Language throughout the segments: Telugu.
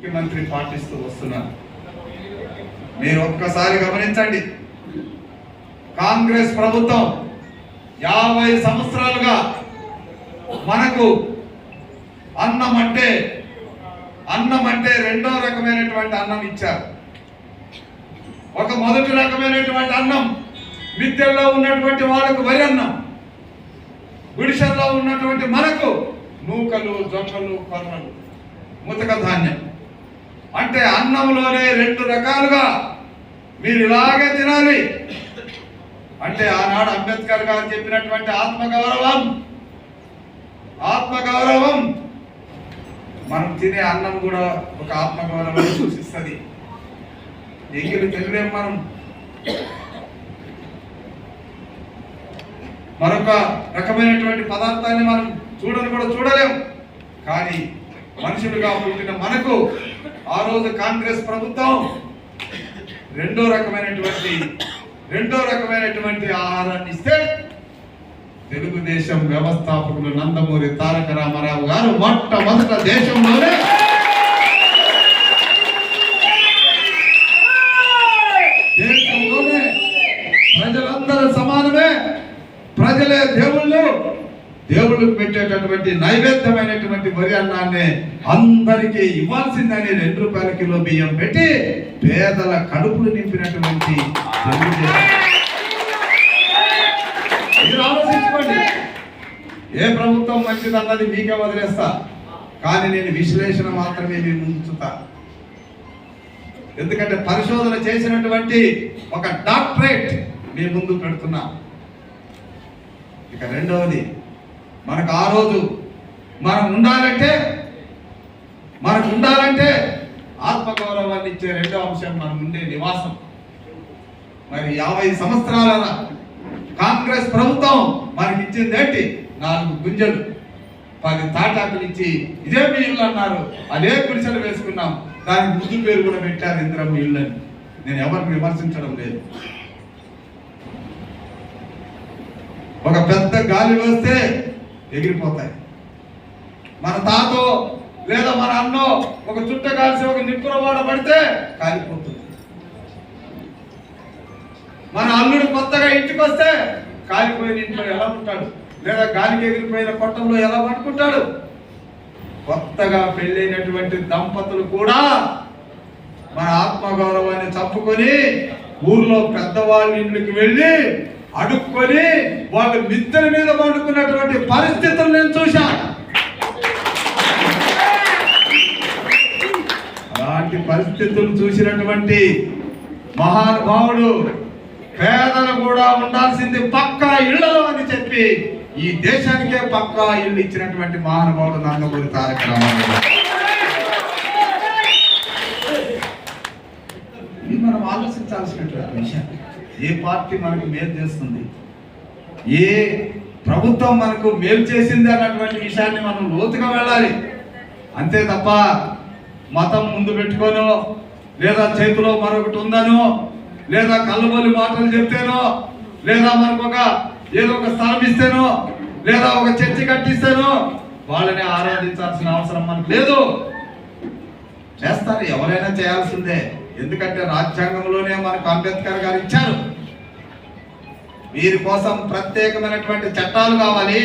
ముఖ్యమంత్రి పాటిస్తూ వస్తున్నారు. మీరు ఒక్కసారి గమనించండి. కాంగ్రెస్ ప్రభుత్వం యాభై సంవత్సరాలుగా మనకు అన్నం అంటే అన్నం అంటే రెండో రకమైనటువంటి అన్నం ఇచ్చారు. ఒక మొదటి రకమైనటువంటి అన్నం మిద్దెల్లో ఉన్నటువంటి వాళ్ళకు వరి అన్నం. గుడిసెల్లో ఉన్నటువంటి మనకు నూకలు జొన్నలు కొర్రలు ముతక ధాన్యం. అంటే అన్నంలోనే రెండు రకాలుగా మీరు ఇలాగే తినాలి. అంటే ఆనాడు అంబేద్కర్ గారు చెప్పినటువంటి ఆత్మగౌరవం ఆత్మగౌరవం. మనం తినే అన్నం కూడా ఒక ఆత్మగౌరవం సూచిస్తుంది. ఎంగిలి తినలేం మనం. మరొక రకమైనటువంటి పదార్థాన్ని మనం చూడని కూడా చూడలేం. కానీ మనుషులుగా పుట్టిన మనకు ఆ రోజు కాంగ్రెస్ ప్రభుత్వం రెండో రకమైనటువంటి రెండో రకమైనటువంటి ఆహారాన్ని ఇస్తే తెలుగుదేశం వ్యవస్థాపకులు నందమూరి తారక రామారావు గారు మొట్టమొదట దేశంలోనే దేశంలోనే ప్రజలందరూ సమానమే. ప్రజలే దేవుళ్ళు. దేవుళ్ళకు పెట్టేటటువంటి నైవేద్యమైనటువంటి వరి అన్నాన్ని అందరికీ ఇవ్వాల్సిందని రెండు రూపాయల కిలో బియ్యం పెట్టి పేదల కడుపులు నింపినటువంటి మీరు ఆలోచించుకోండి. ఏ ప్రభుత్వం మంచిదన్నది మీకే వదిలేస్తా. కానీ నేను విశ్లేషణ మాత్రమే మీ ముంచుతా. ఎందుకంటే పరిశోధన చేసినటువంటి ఒక డాక్టరేట్ మీ ముందు పెడుతున్నా. ఇక రెండవది మనకు ఆ రోజు మనం ఉండాలంటే మనకు ఉండాలంటే ఆత్మగౌరవాన్ని ఇచ్చే రెండో అంశం మనం ఉండే నివాసం. మరి యాభై సంవత్సరాల కాంగ్రెస్ ప్రభుత్వం మనకి ఇచ్చింది ఏంటి? నాలుగు గుంజలు. పది తాటాకులు ఇచ్చి ఇదే మీ ఇల్లు అన్నారు. అదే గుడిసెలు వేసుకున్నాం. దానికి ముందు పేరు కూడా పెట్టారు ఇంద్రమ్మ ఇల్లు అని. నేను ఎవరిని విమర్శించడం లేదు. ఒక పెద్ద గాలి వస్తే ఎగిరిపోతాయి. మన తాతో లేదా మన అన్నో ఒక చుట్ట కాల్సి ఒక నిప్పురవాడ పడితే కాలిపోతుంది. మన అల్లుడు కొత్తగా ఇంటికి వస్తే కాలిపోయిన ఇంట్లో ఎలా ఉంటాడు? లేదా గాలికి ఎగిరిపోయిన కొట్టంలో ఎలా పట్టుకుంటాడు? కొత్తగా పెళ్ళైనటువంటి దంపతులు కూడా మన ఆత్మగౌరవాన్ని చంపుకొని ఊర్లో పెద్దవాళ్ళ ఇంట్లోకి వెళ్ళి అడుక్కొని వాళ్ళు మిద్దెల మీద పండుకున్నటువంటి పరిస్థితులు నేను చూశాను అలాంటి పరిస్థితులు చూసినటువంటి మహానుభావుడు పేదలు కూడా ఉండాల్సింది పక్కా ఇళ్ళలో అని చెప్పి ఈ దేశానికే పక్కా ఇల్లు ఇచ్చినటువంటి మహానుభావుడు నందమూరి తారక రామారావు. ఇది మనం ఆలోచించాల్సినటువంటి విషయం. ఏ పార్టీ మనకు మేలు చేస్తుంది? ఏ ప్రభుత్వం మనకు మేలు చేసింది అన్నటువంటి విషయాన్ని మనం లోతుగా వెళ్ళాలి. అంతే తప్ప మతం ముందు పెట్టుకోనో లేదా చేతిలో మరొకటి ఉందనో లేదా కళ్ళబొల్లి మాటలు చెప్తేనో లేదా మనకు ఒక ఏదో ఒక స్థలం ఇస్తేనో లేదా ఒక చర్చి కట్టిస్తేనో వాళ్ళని ఆరాధించాల్సిన అవసరం మనకు లేదు. చేస్తారు ఎవరైనా చేయాల్సిందే. ఎందుకంటే రాజ్యాంగంలోనే మనకు అంబేద్కర్ గారు ఇచ్చారు. వీరి కోసం ప్రత్యేకమైనటువంటి చట్టాలు కావాలి.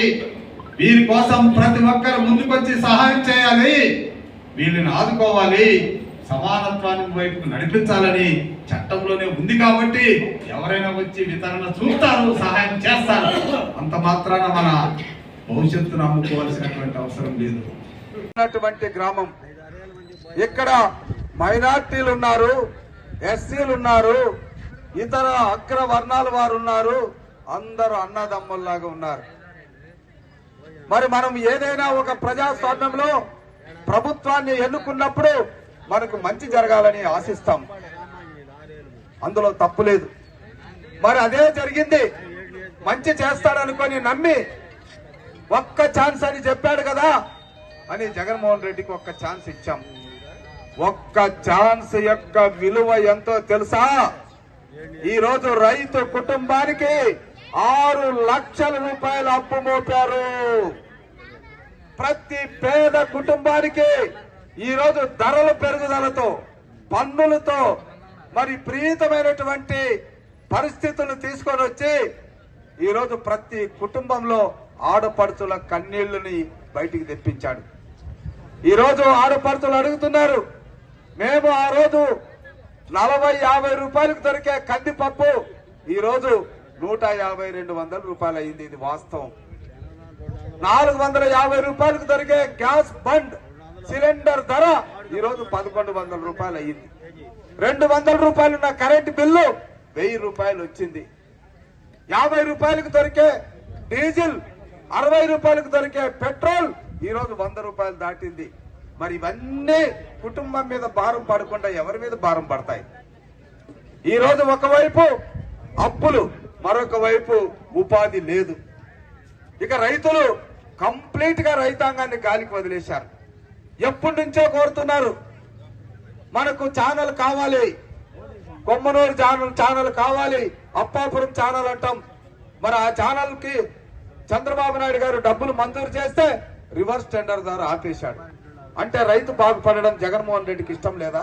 వీరి కోసం ప్రతి ఒక్కరు ముందుకొచ్చి సహాయం చేయాలి. వీళ్ళని ఆదుకోవాలి. సమానత్వాన్ని వైపుకు నడిపించాలని చట్టంలోనే ఉంది కాబట్టి ఎవరైనా వచ్చి వితరణ చూస్తారు సహాయం చేస్తారు. అంత మాత్రాన మన భవిష్యత్తును అమ్ముకోవాల్సినటువంటి అవసరం లేదు. గ్రామం. ఇక్కడ మైనార్టీలు ఉన్నారు ఎస్సీలు ఉన్నారు ఇతర అగ్ర వర్ణాల వారు ఉన్నారు అందరూ అన్నదమ్ముల్లాగా ఉన్నారు. మరి మనం ఏదైనా ఒక ప్రజాస్వామ్యంలో ప్రభుత్వాన్ని ఎన్నుకున్నప్పుడు మనకు మంచి జరగాలని ఆశిస్తాం. అందులో తప్పు లేదు. మరి అదే జరిగింది. మంచి చేస్తాడనుకొని నమ్మి ఒక్క ఛాన్స్ అని చెప్పాడు కదా అని జగన్మోహన్ రెడ్డికి ఒక్క ఛాన్స్ ఇచ్చాం. ఒక్క ఛాన్స్ యొక్క విలువ ఎంతో తెలుసా? ఈ రోజు రైతు కుటుంబానికి ఆరు లక్షల రూపాయలు అప్పు మోపారు. ప్రతి పేద కుటుంబానికి ఈ రోజు ధరల పెరుగుదలతో పన్నులతో మరి ప్రీతమైనటువంటి పరిస్థితులను తీసుకొని వచ్చి ఈ రోజు ప్రతి కుటుంబంలో ఆడపడుచుల కన్నీళ్ళని బయటికి తెప్పించాడు. ఈ రోజు ఆడపడుచులు అడుగుతున్నారు మేము ఆ రోజు నలభై యాభై రూపాయలకు దొరికే కందిపప్పు ఈ రోజు నూట యాభై రెండు వందల రూపాయలు అయింది. ఇది వాస్తవం. నాలుగు వందల యాభై రూపాయలకు దొరికే గ్యాస్ బండ్ సిలిండర్ ధర ఈ రోజు పదకొండు వందల రూపాయలు అయ్యింది రెండు వందల రూపాయలు ఉన్న కరెంటు బిల్లు వెయ్యి రూపాయలు వచ్చింది. యాభై రూపాయలకు దొరికే డీజిల్ అరవై రూపాయలకు దొరికే పెట్రోల్ ఈ రోజు వంద రూపాయలు దాటింది. మరి ఇవన్నీ కుటుంబం మీద భారం పడకుండా ఎవరి మీద భారం పడతాయి? ఈ రోజు ఒకవైపు అప్పులు మరొక వైపు ఉపాధి లేదు. ఇక రైతులు కంప్లీట్గా రైతాంగాన్ని గాలికి వదిలేశారు. ఎప్పటి నుంచో కోరుతున్నారు మనకు ఛానల్ కావాలి కొమ్మనూరు ఛానల్ ఛానల్ కావాలి అప్పాపురం ఛానల్ అంటాం. మరి ఆ ఛానల్కి చంద్రబాబు నాయుడు గారు డబ్బులు మంజూరు చేస్తే రివర్స్ టెండర్ ద్వారా ఆపేశాడు. అంటే రైతు బాగుపడడం జగన్మోహన్ రెడ్డికి ఇష్టం లేదా?